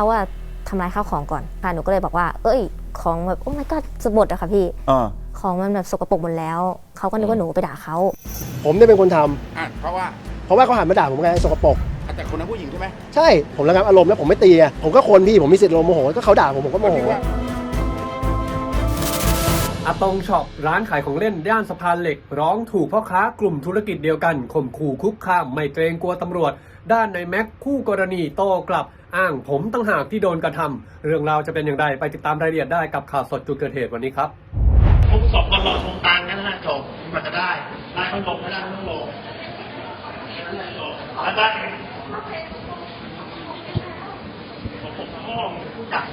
เขาอะทำลายข้าวของก่อนค่ะหนูก็เลยบอกว่า เอ้ย ของแบบโอ้ my god จะหมดอะค่ะพี่ อ่าของมันแบบสกปรกหมดแล้ว เขาก็นึกว่าหนูไปด่าเขาผมเนี่ยเป็นคนทำอะเพราะว่าเพราะว่าเขาหันมาด่าผมไงไอ้สกปรกอะแต่คนนั้นผู้หญิงใช่ไหมใช่ผมระงับอารมณ์แล้วผมไม่ตีอะผมก็คนพี่ผมมีสิทธิ์อารมณ์โมโหก็เขาด่าผมผมก็โมโหคิดว่าอาตงช็อปร้านขายของเล่นย่านสะพานเหล็ก ร้องถูกพ่อค้ากลุ่มธุรกิจเดียวกันข่มขู่คุกคามไม่เกรงกลัวตำรวจ ด้านในแม็กคู่กรณีโต้กลับ อ้างผมตั้งหากที่โดนกระทำเรื่องราวจะเป็นอย่างไรไปติดตามรายละเอียดได้กับข่าวสดจุดเกิดเหตุวันนี้ครับทุกสองคนรอตรงกลางกันนะจบมันจะได้ได้ต้องลงไม่ได้ต้องลงแล้วได้ผมผมพ่อผู้จัด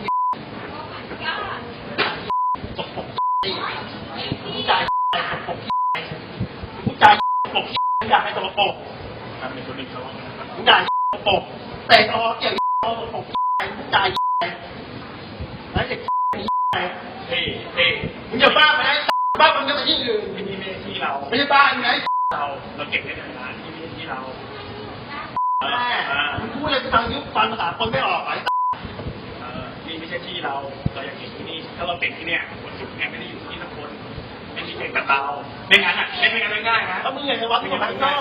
ตกผมผู้จ่ายตกผมผู้จ่ายตกอยากให้ตกปกทำเป็นคนหนึ่งเขาผู้จ่ายตกปกเตะออกเกี่ยวตกปกผู้จ่ายแล้วเด็กเฮ้เฮ้มึงจะบ้าไหมบ้ามันก็ไปที่อื่นที่นี่ไม่ใช่ที่เรา ไม่ใช่บ้านไงเรา เราเก็บไว้ในร้านที่ไม่ที่เรามึงพูดอะไรทางยุคฟังภาษาคนไม่ออกไหมเออนี่ไม่ใช่ที่เรา เราอยากเก็บที่นี่ ถ้าเราเก็บที่เนี่ยคนอยู่เนี่ยไม่ได้อยู่ที่นี่ทั้งคนไม่มีเก็บกับเราไม่งั้นอะไม่งั้นง่ายนะถ้ามึงอยากจะวัดมึงอย่าไปก็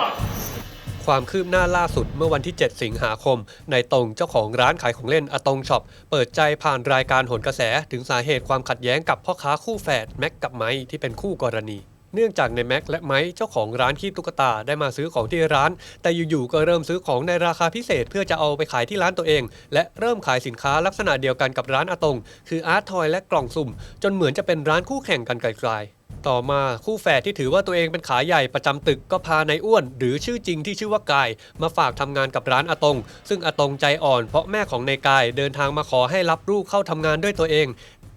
ความคืบหน้าล่าสุดเมื่อวันที่ 7 สิงหาคม ในตรงเจ้าของร้านขายของเล่นอตงช็อปเปิดใจผ่านรายการโหนกระแสถึงสาเหตุความขัดแย้งกับพ่อค้าคู่แฝดแม็กกับไม้ที่เป็นคู่กรณีเนื่องจากในแม็กและไม้เจ้าของร้านคีบตุ๊กตาได้มาซื้อของที่ร้าน แต่อยู่ๆก็เริ่มซื้อของในราคาพิเศษ เพื่อจะเอาไปขายที่ร้านตัวเอง และเริ่มขายสินค้าลักษณะเดียวกันกับร้านอตง คืออาร์ตทอยและกล่องสุ่ม จนเหมือนจะเป็นร้านคู่แข่งกันไกลๆ ต่อมาคู่แฝดที่ถือว่าตัวเองเป็นขาใหญ่ประจำตึกก็พานายอ้วน หรือชื่อจริงที่ชื่อว่ากาย มาฝากทำงานกับร้านอะตง ซึ่งอะตงใจอ่อนเพราะแม่ของนายกายเดินทางมาขอให้รับลูกเข้าทำงานด้วยตัวเอง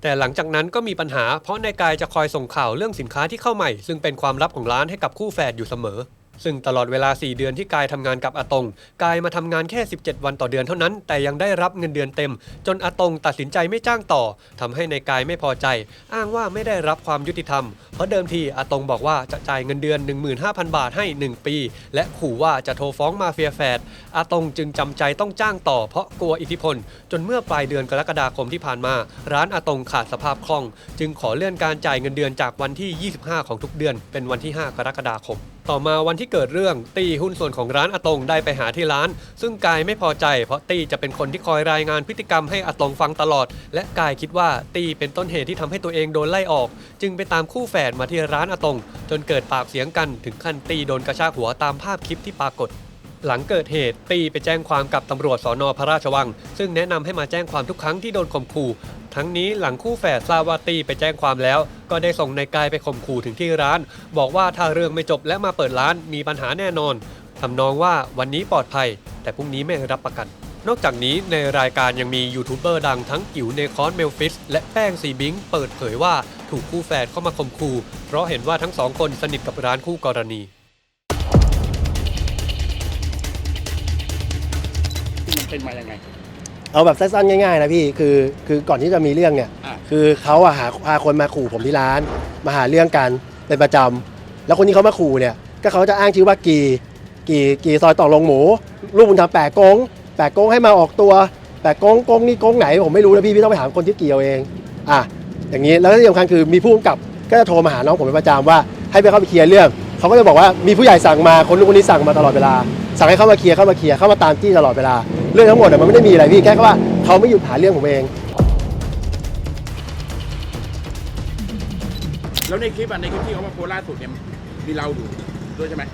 แต่หลังจากนั้นก็มีปัญหาเพราะนายกายจะคอยส่งข่าวเรื่องสินค้าที่เข้าใหม่ ซึ่งเป็นความลับของร้านให้กับคู่แฝดอยู่เสมอ ซึ่งตลอดเวลา 4 เดือนที่กายทำงานกับอาตง กายมาทำงานแค่ 17 วันต่อเดือนเท่านั้น แต่ยังได้รับเงินเดือนเต็ม จนอาตงตัดสินใจไม่จ้างต่อทำให้ในกายไม่พอใจ อ้างว่าไม่ได้รับความยุติธรรม เพราะเดิมทีอาตงบอกว่าจะจ่ายเงินเดือน 15,000 บาทให้ 1 ปี และขู่ว่าจะโทรฟ้องมาเฟียแฝดอาตงจึงจำใจต้องจ้างต่อ เพราะกลัวอิทธิพล จนเมื่อปลายเดือนกรกฎาคมที่ผ่านมา ร้านอาตงขาดสภาพคล่อง จึงขอเลื่อนการจ่ายเงินเดือนจากวันที่ 25 ของทุกเดือน เป็นวันที่ 5 กรกฎาคมต่อมาวันที่เกิดเรื่องตี้หุ้นส่วนของร้านอาตงได้ไปหาที่ร้าน ซึ่งกายไม่พอใจ เพราะตี้จะเป็นคนที่คอยรายงานพฤติกรรมให้อาตงฟังตลอด และกายคิดว่าตี้เป็นต้นเหตุที่ทำให้ตัวเองโดนไล่ออก จึงไปตามคู่แฝดมาที่ร้านอาตง จนเกิดปากเสียงกันถึงขั้นตี้โดนกระชากหัวตามภาพคลิปที่ปรากฏ หลังเกิดเหตุตีไปแจ้งความกับตำรวจสอนอพระราชวัง ซึ่งแนะนำให้มาแจ้งความทุกครั้งที่โดนข่มขู่ทั้งนี้หลังคู่แฝดทราบว่าตีไปแจ้งความแล้ว ก็ได้ส่งนายกายไปข่มขู่ถึงที่ร้าน บอกว่าถ้าเรื่องไม่จบและมาเปิดร้านมีปัญหาแน่นอนทำนองว่าวันนี้ปลอดภัย แต่พรุ่งนี้ไม่รับประกัน นอกจากนี้ในรายการยังมียูทูบเบอร์ดังทั้งอิ๋วเนคอนเมลฟิสและแป้งซีบิงเปิดเผยว่าถูกคู่แฝดเข้ามาข่มขู่เพราะเห็นว่าทั้งสองคนสนิทกับร้านคู่กรณี เป็นมายังไง เอาแบบสั้นๆง่ายๆนะพี่คือคือก่อนที่จะมีเรื่องเนี่ย อะ คือเขาอะหาพาคนมาขู่ผมที่ร้าน มาหาเรื่องกันเป็นประจำแล้วคนที่เขามาขู่เนี่ย ก็เขาจะอ้างชื่อว่ากีกีกีซอยต่อลงหมูลูกบุญธรรมแปะกงแปะกงให้มาออกตัวแปะกงกงนี่กงไหนผมไม่รู้นะพี่พี่ต้องไปถามคนที่เกี่ยวเองอะอย่างนี้แล้วที่สำคัญคือมีผู้กำกับก็จะโทรมาหาน้องผมเป็นประจำว่า ให้ไปเข้าไปเคลียร์เรื่องเขาก็จะบอกว่ามีผู้ใหญ่สั่งมาคนนู้นคนนี้สั่งมาตลอดเวลา สั่งให้เข้ามาเคลียร์เข้ามาเคลียร์เข้ามาตามที่ตลอดเวลา เรื่องทั้งหมดอะมันไม่ได้มีอะไรพี่แค่ว่าเขาไม่หยุดหาเรื่องผมเอง แล้วในคลิปอะในคลิปที่เขามาโพสต์ล่าสุดเนี่ยมีเราอยู่ด้วยใช่ไหม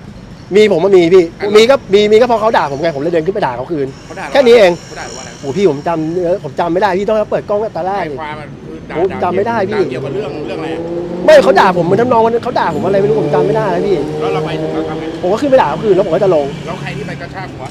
มีผมมามีพี่ อะ มีก็มีมีก็เพอเขาด่าผมไงผมเลยเดินขึ้นไปด่าเขาคืน เขาด่าราแค่นี้เอง เขาด่าหรือว่าอะไรโอ้พี่ผมจำเออผมจำไม่ได้พี่ต้องเปิดกล้องตั้งแต่แรกใจอีก ความมันคือด่าโอ้จำไม่ได้พี่ด่าเกี่ยวกับเรื่องเรื่องอะไรอะไม่เขาด่าผมเหมือนทำนองวันเขาด่าผมอะไรไม่รู้ผมจำไม่ได้แล้วพี่ แล้วเราไปถึงเราทำไงผมก็ขึ้นไปด่าเขาคืนแล้วผมก็จะลง แล้วใครที่ไปกระชากหัว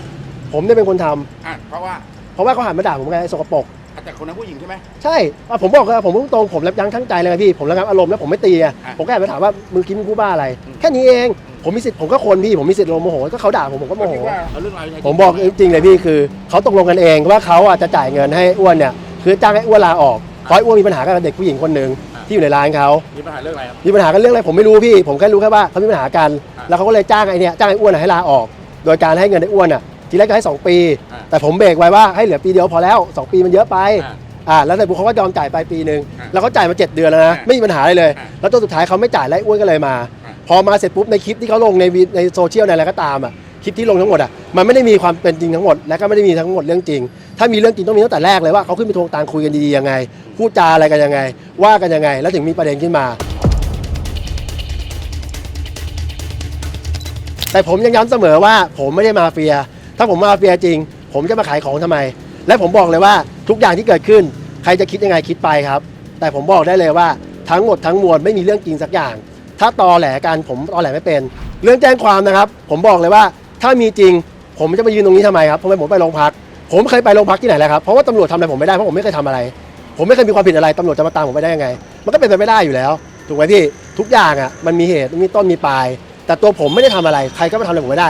ผมเนี่ยเป็นคนทำอะเพราะว่าเพราะว่าเขาหันมาด่าผมไงไอ้สกปรกอะแต่คนนั้นผู้หญิงใช่ไหม ใช่อะผมบอกว่าผมพูดตรงๆผมรับยั้งทั้งใจเลยนะพี่ผมระงับอารมณ์แล้วผมไม่ตีอะอะผมแค่หันไปถามว่ามึงคิดมึงพูดบ้าอะไร อืม แค่นี้เอง ผมมีสิทธิ์ผมก็คนพี่ผมมีสิทธิ์ลงโมโหก็เขาด่าผมผมก็โมก็โหคิดว่าเอาเรื่องราวใช้ผมบอกจริงๆเลยพี่คือเขาตกลงกันเองว่าเขาอะจะจ่ายเงินให้อ้วนเนี่ยคือจ้างให้อ้วนลาออกเพราะไอ้อ้วนมีปัญหากับเด็กผู้หญิงคนหนึ่งที่อยู่ในร้านเขา มีปัญหาเรื่องอะไรครับ มีปัญหากันเรื่องอะไรผมไม่รู้พี่ ผมแค่รู้แค่ว่าเขามีปัญหากัน อะ แล้วเขาก็เลยจ้างไอ้เนี่ยจ้างไอ้อ้วนอะให้ลาออก โดยการให้เงินไอ้อ้วนอะ ทีแรกก็ให้ 2 ปี อ่าแต่ผมเบรกไว้ว่าให้เหลือปีเดียวพอแล้ว 2 ปีมันเยอะไปอ่าอ่าแล้วแต่บุคเขาก็ยอมจ่ายไปปีหนึ่งอ่าแล้วเขาจ่ายมา 7 เดือนแล้วนะ อ่าไม่มีปัญหาอะไรเลย อ่าแล้วตัวสุดท้ายเขาไม่จ่ายแล้วไอ้อ้วนก็เลยมา อ่า พอมาเสร็จปุ๊บในคลิปที่เขาลงในวีในโซเชียลในอะไรก็ตามอะคลิปที่ลงทั้งหมดอะมันไม่ได้มีความเป็นจริงทั้งหมดและก็ไม่ได้มีทั้งหมดเรื่องจริง ถ้ามีเรื่องจริงต้องมีตั้งแต่แรกเลยว่าเขาขึ้นไปทวงตังค์คุยกันดีๆยังไงพูดจาอะไรกันยังไง ว่ากันยังไง แล้วถึงมีประเด็นขึ้นมา แต่ผมยังย้ำเสมอว่าผมไม่ได้มาเฟีย ถ้าผมมาเฟียจริง ผมจะมาขายของทำไม และผมบอกเลยว่าทุกอย่างที่เกิดขึ้น ใครจะคิดยังไงคิดไปครับ แต่ผมบอกได้เลยว่าทั้งหมดทั้งมวลไม่มีเรื่องจริงสักอย่าง ถ้าตอแหลกันผมตอแหลไม่เป็น เรื่องแจ้งความนะครับ ผมบอกเลยว่าถ้ามีจริง ผมจะมายืนตรงนี้ทำไมครับทำไมผมไปโรงพัก ผมเคยไปโรงพักที่ไหนแล้วครับเพราะว่าตำรวจทำอะไรผมไม่ได้เพราะผมไม่เคยทำอะไร ผมไม่เคยมีความผิดอะไรตำรวจจะมาตามผมไปได้ยังไง มันก็เป็นไปไม่ได้อยู่แล้วถูกไหมพี่ทุกอย่างอะมันมีเหตุมีต้นมีปลาย แต่ตัวผมไม่ได้ทำอะไร ใครก็มาทำอะไรผมไม่ได้